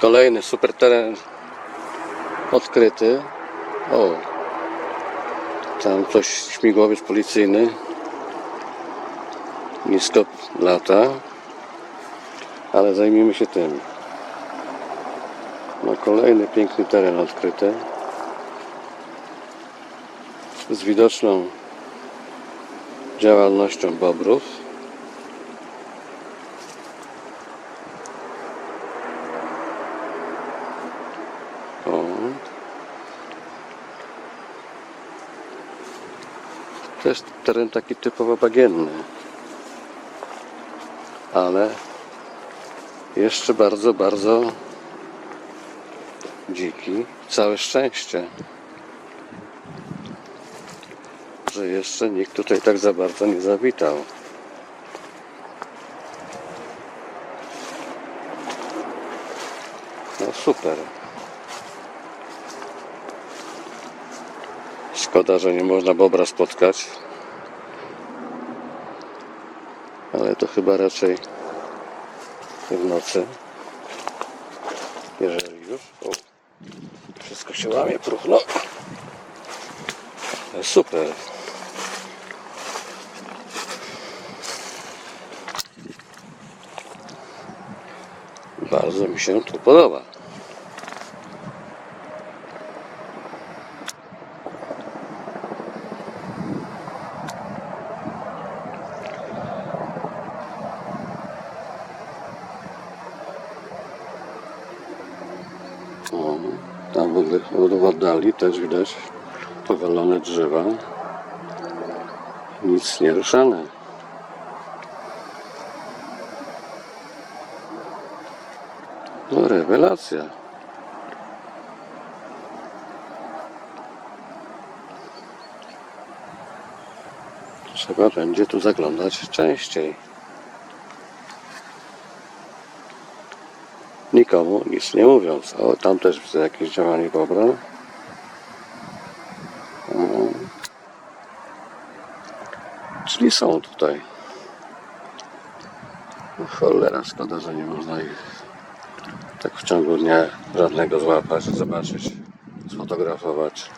Kolejny super teren odkryty. O, tam coś śmigłowiec policyjny. Nisko lata. Ale zajmijmy się tym. No kolejny piękny teren odkryty. Z widoczną działalnością bobrów. O. To jest teren taki typowo bagienny. Ale jeszcze bardzo, bardzo dziki. Całe szczęście, że jeszcze nikt tutaj tak za bardzo nie zawitał. No super. Szkoda, że nie można bobra spotkać. Ale to chyba raczej w nocy. Jeżeli już. O, wszystko się łamie, próchno. Ale Super. Bardzo mi się tu podoba. O, tam w oddali też widać powalone drzewa. Nic nie ruszane. No rewelacja. Trzeba będzie tu zaglądać częściej. Nikomu nic nie mówiąc. O, tam też widzę jakieś działanie bobra. O. Czyli są tutaj. No, cholera, szkoda, że nie można ich tak w ciągu dnia żadnego złapać, zobaczyć, sfotografować.